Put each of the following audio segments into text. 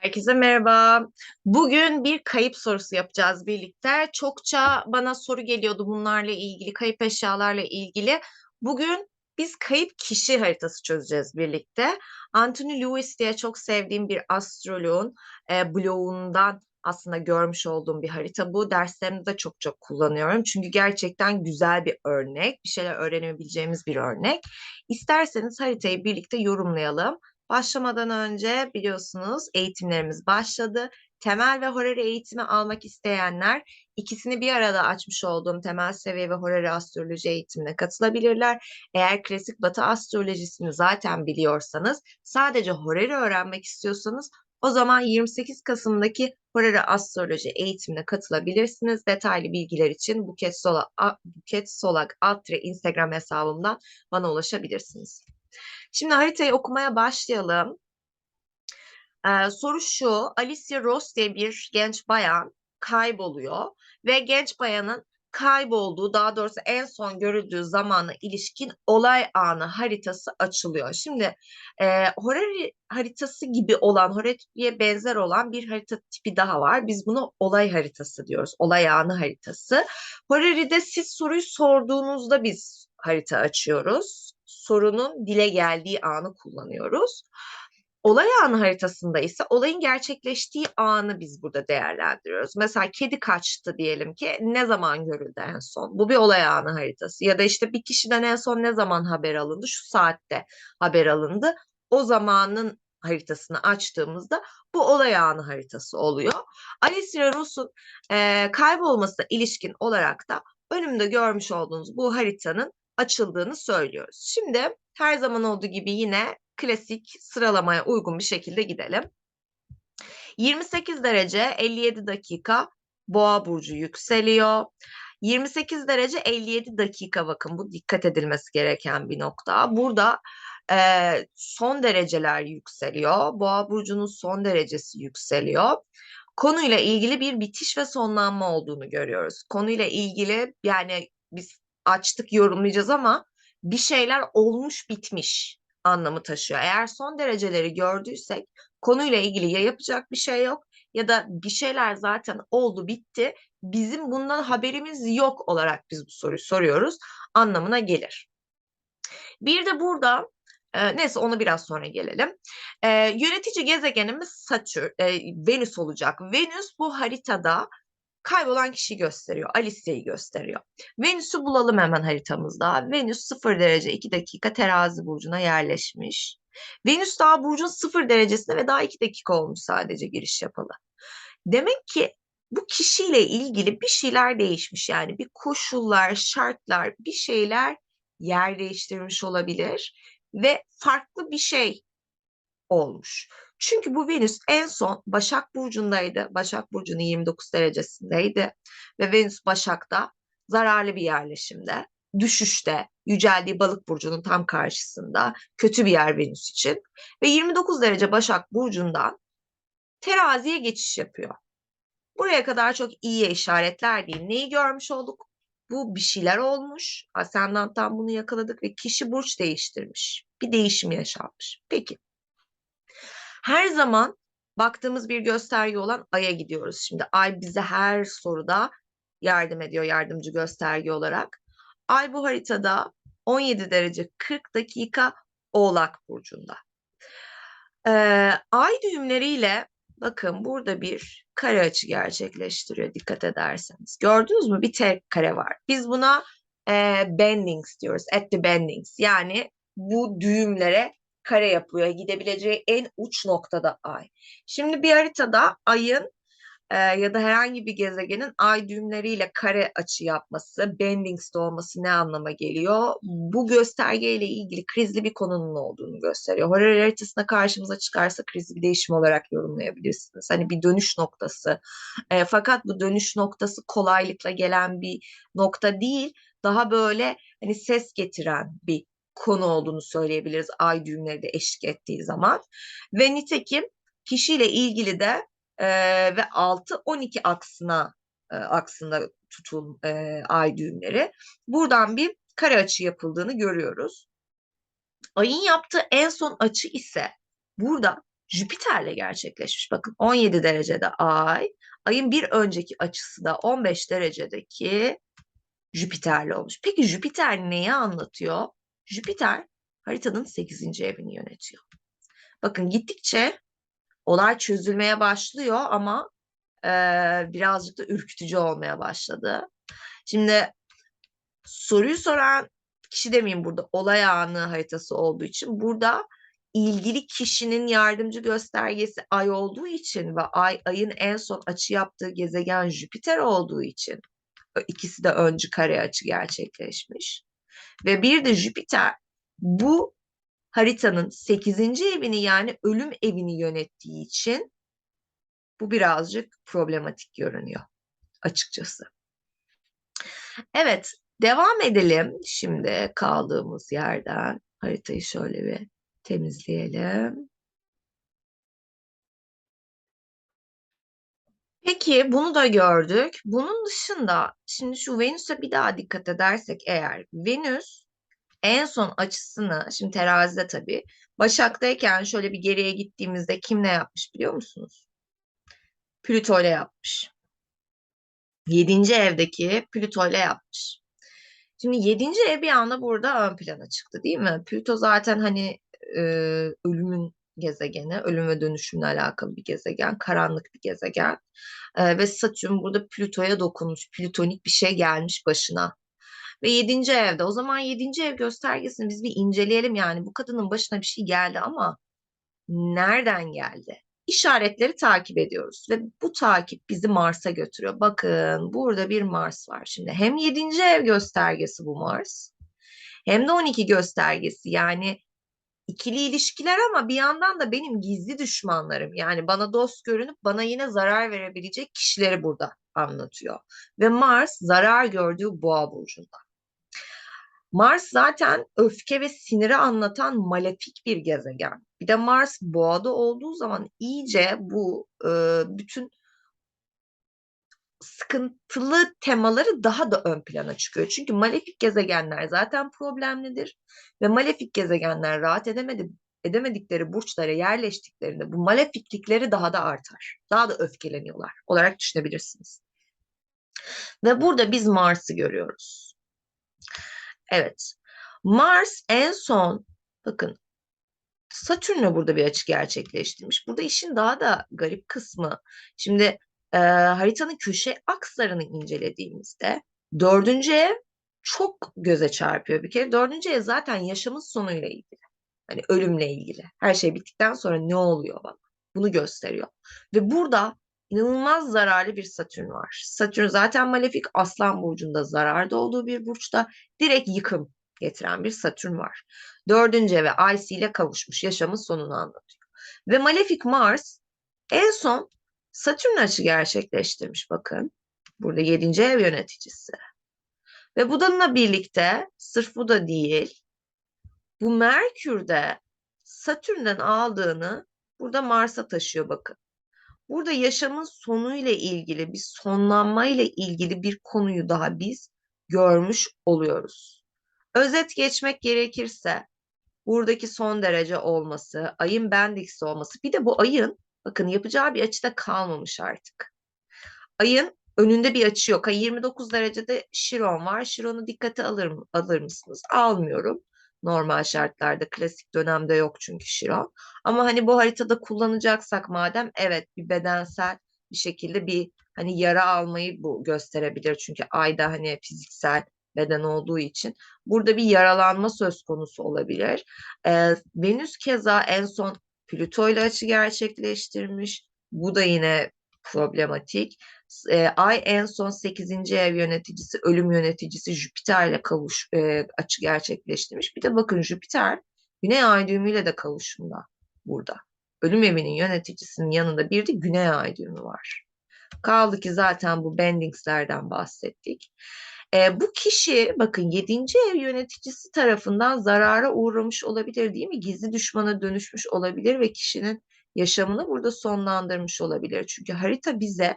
Herkese merhaba. Bugün bir kayıp sorusu yapacağız birlikte. Çokça bana soru geliyordu bunlarla ilgili, kayıp eşyalarla ilgili. Bugün biz kayıp kişi haritası çözeceğiz birlikte. Anthony Lewis diye çok sevdiğim bir astroloğun e, blogundan aslında görmüş olduğum bir harita bu. Derslerimde de çok çok kullanıyorum. Çünkü gerçekten güzel bir örnek, bir şeyler öğrenebileceğimiz bir örnek. İsterseniz haritayı birlikte yorumlayalım. Başlamadan önce biliyorsunuz eğitimlerimiz başladı. Temel ve horary eğitimi almak isteyenler ikisini bir arada açmış olduğum temel seviye ve horary astroloji eğitimine katılabilirler. Eğer klasik batı astrolojisini zaten biliyorsanız sadece horary öğrenmek istiyorsanız o zaman 28 Kasım'daki horary astroloji eğitimine katılabilirsiniz. Detaylı bilgiler için Buket Solak, Buket Solak Altre Instagram hesabımdan bana ulaşabilirsiniz. Şimdi haritayı okumaya başlayalım. Ee, soru şu, Alicia Ross diye bir genç bayan kayboluyor ve genç bayanın kaybolduğu, daha doğrusu en son görüldüğü zamana ilişkin olay anı haritası açılıyor. Şimdi e, Horary haritası gibi olan, Horary'e benzer olan bir harita tipi daha var. Biz bunu olay haritası diyoruz, olay anı haritası. Horary'de siz soruyu sorduğunuzda biz harita açıyoruz sorunun dile geldiği anı kullanıyoruz. Olay anı haritasında ise olayın gerçekleştiği anı biz burada değerlendiriyoruz. Mesela kedi kaçtı diyelim ki ne zaman görüldü en son? Bu bir olay anı haritası. Ya da işte bir kişiden en son ne zaman haber alındı? Şu saatte haber alındı. O zamanın haritasını açtığımızda bu olay anı haritası oluyor. Alicia Ross'un e, kaybolmasına ilişkin olarak da önümde görmüş olduğunuz bu haritanın açıldığını söylüyoruz. Şimdi her zaman olduğu gibi yine klasik sıralamaya uygun bir şekilde gidelim. 28 derece 57 dakika Boğa burcu yükseliyor. 28 derece 57 dakika bakın bu dikkat edilmesi gereken bir nokta. Burada e, son dereceler yükseliyor. Boğa burcunun son derecesi yükseliyor. Konuyla ilgili bir bitiş ve sonlanma olduğunu görüyoruz. Konuyla ilgili yani biz açtık yorumlayacağız ama bir şeyler olmuş bitmiş anlamı taşıyor. Eğer son dereceleri gördüysek konuyla ilgili ya yapacak bir şey yok ya da bir şeyler zaten oldu bitti. Bizim bundan haberimiz yok olarak biz bu soruyu soruyoruz anlamına gelir. Bir de burada e, neyse onu biraz sonra gelelim. E, yönetici gezegenimiz Satürn, e, Venüs olacak. Venüs bu haritada kaybolan kişiyi gösteriyor. Alicia'yı gösteriyor. Venüs'ü bulalım hemen haritamızda. Venüs 0 derece 2 dakika terazi burcuna yerleşmiş. Venüs daha burcun 0 derecesinde ve daha 2 dakika olmuş sadece giriş yapalı. Demek ki bu kişiyle ilgili bir şeyler değişmiş yani bir koşullar, şartlar, bir şeyler yer değiştirmiş olabilir ve farklı bir şey olmuş. Çünkü bu Venüs en son Başak Burcu'ndaydı. Başak Burcu'nun 29 derecesindeydi. Ve Venüs Başak'ta zararlı bir yerleşimde, düşüşte, yüceldiği Balık Burcu'nun tam karşısında kötü bir yer Venüs için. Ve 29 derece Başak Burcu'ndan teraziye geçiş yapıyor. Buraya kadar çok iyi işaretler değil. Neyi görmüş olduk? Bu bir şeyler olmuş. Ascendant'tan bunu yakaladık ve kişi burç değiştirmiş. Bir değişim yaşanmış. Peki. Her zaman baktığımız bir gösterge olan Ay'a gidiyoruz. Şimdi Ay bize her soruda yardım ediyor yardımcı gösterge olarak. Ay bu haritada 17 derece 40 dakika Oğlak Burcu'nda. Ee, ay düğümleriyle bakın burada bir kare açı gerçekleştiriyor dikkat ederseniz. Gördünüz mü? Bir tek kare var. Biz buna e, bendings diyoruz. At the bendings. Yani bu düğümlere kare yapıyor. Gidebileceği en uç noktada ay. Şimdi bir haritada ayın e, ya da herhangi bir gezegenin ay düğümleriyle kare açı yapması, bendings'te olması ne anlama geliyor? Bu göstergeyle ilgili krizli bir konunun olduğunu gösteriyor. Horary haritasında karşımıza çıkarsa krizli bir değişim olarak yorumlayabilirsiniz. Hani bir dönüş noktası. E, fakat bu dönüş noktası kolaylıkla gelen bir nokta değil. Daha böyle hani ses getiren bir konu olduğunu söyleyebiliriz ay düğümleri de eşlik ettiği zaman. Ve nitekim kişiyle ilgili de e, ve 6-12 aksına e, aksında tutul e, ay düğümleri. Buradan bir kare açı yapıldığını görüyoruz. Ayın yaptığı en son açı ise burada Jüpiter'le gerçekleşmiş. Bakın 17 derecede ay, ayın bir önceki açısı da 15 derecedeki Jüpiter'le olmuş. Peki Jüpiter neyi anlatıyor? Jüpiter haritanın 8. evini yönetiyor. Bakın gittikçe olay çözülmeye başlıyor ama e, birazcık da ürkütücü olmaya başladı. Şimdi soruyu soran kişi demeyeyim burada olay anı haritası olduğu için burada ilgili kişinin yardımcı göstergesi ay olduğu için ve ay ayın en son açı yaptığı gezegen Jüpiter olduğu için ikisi de öncü kare açı gerçekleşmiş. Ve bir de Jüpiter bu haritanın 8. evini yani ölüm evini yönettiği için bu birazcık problematik görünüyor açıkçası. Evet, devam edelim şimdi kaldığımız yerden. Haritayı şöyle bir temizleyelim. Peki bunu da gördük. Bunun dışında şimdi şu Venüs'e bir daha dikkat edersek eğer Venüs en son açısını şimdi terazide tabii Başak'tayken şöyle bir geriye gittiğimizde kim ne yapmış biliyor musunuz? Plüto ile yapmış. Yedinci evdeki Plüto ile yapmış. Şimdi yedinci ev bir anda burada ön plana çıktı değil mi? Plüto zaten hani e, ölümün gezegeni, ölüm ve dönüşümle alakalı bir gezegen, karanlık bir gezegen. E, ve Satürn burada Plüto'ya dokunmuş, plütonik bir şey gelmiş başına. Ve yedinci evde. O zaman yedinci ev göstergesini biz bir inceleyelim yani. Bu kadının başına bir şey geldi ama nereden geldi? İşaretleri takip ediyoruz ve bu takip bizi Mars'a götürüyor. Bakın burada bir Mars var. Şimdi hem yedinci ev göstergesi bu Mars hem de 12 göstergesi yani ikili ilişkiler ama bir yandan da benim gizli düşmanlarım yani bana dost görünüp bana yine zarar verebilecek kişileri burada anlatıyor. Ve Mars zarar gördüğü boğa burcunda. Mars zaten öfke ve siniri anlatan malefik bir gezegen. Bir de Mars boğada olduğu zaman iyice bu e, bütün sıkıntılı temaları daha da ön plana çıkıyor. Çünkü malefik gezegenler zaten problemlidir ve malefik gezegenler rahat edemedi, edemedikleri burçlara yerleştiklerinde bu malefiklikleri daha da artar. Daha da öfkeleniyorlar olarak düşünebilirsiniz. Ve burada biz Mars'ı görüyoruz. Evet. Mars en son bakın Satürn'le burada bir açı gerçekleştirmiş. Burada işin daha da garip kısmı. Şimdi e, haritanın köşe akslarını incelediğimizde dördüncü ev çok göze çarpıyor bir kere. Dördüncü ev zaten yaşamın sonuyla ilgili. Hani ölümle ilgili. Her şey bittikten sonra ne oluyor bana? Bunu gösteriyor. Ve burada inanılmaz zararlı bir Satürn var. Satürn zaten malefik Aslan burcunda zararda olduğu bir burçta direkt yıkım getiren bir Satürn var. Dördüncü eve Ice ile kavuşmuş yaşamın sonunu anlatıyor. Ve malefik Mars en son Satürn açı gerçekleştirmiş bakın. Burada yedinci ev yöneticisi. Ve bununla birlikte sırf bu da değil. Bu Merkür'de Satürn'den aldığını burada Mars'a taşıyor bakın. Burada yaşamın sonu ile ilgili bir sonlanma ile ilgili bir konuyu daha biz görmüş oluyoruz. Özet geçmek gerekirse buradaki son derece olması, ayın bendiksi olması bir de bu ayın bakın yapacağı bir açıda kalmamış artık. Ayın önünde bir açı yok. Ay 29 derecede Şiron var. Şiron'u dikkate alır, alır mısınız? Almıyorum. Normal şartlarda klasik dönemde yok çünkü Şiron. Ama hani bu haritada kullanacaksak madem evet bir bedensel bir şekilde bir hani yara almayı bu gösterebilir. Çünkü ayda hani fiziksel beden olduğu için burada bir yaralanma söz konusu olabilir. Ee, Venüs keza en son Plüto ile açı gerçekleştirmiş. Bu da yine problematik. E, Ay en son 8. ev yöneticisi, ölüm yöneticisi Jüpiter ile kavuş e, açı gerçekleştirmiş. Bir de bakın Jüpiter Güney Ay düğümüyle de kavuşumda burada. Ölüm evinin yöneticisinin yanında bir de Güney Ay düğümü var. Kaldı ki zaten bu bendingslerden bahsettik. E, bu kişi bakın 7. ev yöneticisi tarafından zarara uğramış olabilir değil mi? Gizli düşmana dönüşmüş olabilir ve kişinin yaşamını burada sonlandırmış olabilir. Çünkü harita bize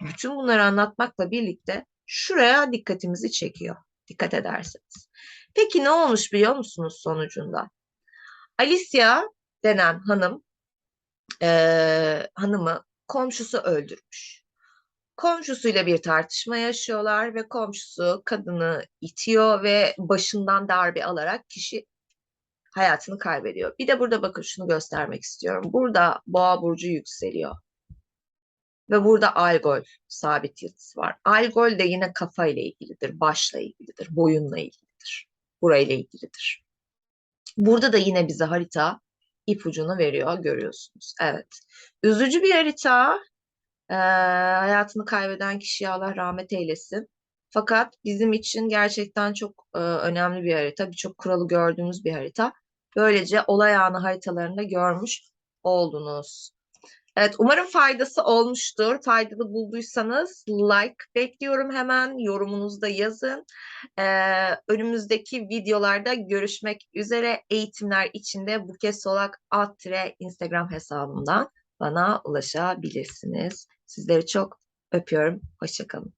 bütün bunları anlatmakla birlikte şuraya dikkatimizi çekiyor. Dikkat ederseniz. Peki ne olmuş biliyor musunuz sonucunda? Alicia denen hanım eee, hanımı komşusu öldürmüş. Komşusuyla bir tartışma yaşıyorlar ve komşusu kadını itiyor ve başından darbe alarak kişi hayatını kaybediyor. Bir de burada bakın şunu göstermek istiyorum. Burada boğa burcu yükseliyor. Ve burada algol sabit yıldız var. Algol de yine kafa ile ilgilidir, başla ilgilidir, boyunla ilgilidir, burayla ilgilidir. Burada da yine bize harita ipucunu veriyor görüyorsunuz. Evet. Üzücü bir harita. Ee, hayatını kaybeden kişiye Allah rahmet eylesin. Fakat bizim için gerçekten çok e, önemli bir harita. Birçok kuralı gördüğümüz bir harita. Böylece olay anı haritalarında görmüş oldunuz. Evet, umarım faydası olmuştur. Faydalı bulduysanız like bekliyorum hemen. Yorumunuzu da yazın. Ee, önümüzdeki videolarda görüşmek üzere. Eğitimler içinde Buket Solak alt tire Instagram hesabımdan bana ulaşabilirsiniz. Sizleri çok öpüyorum. Hoşçakalın.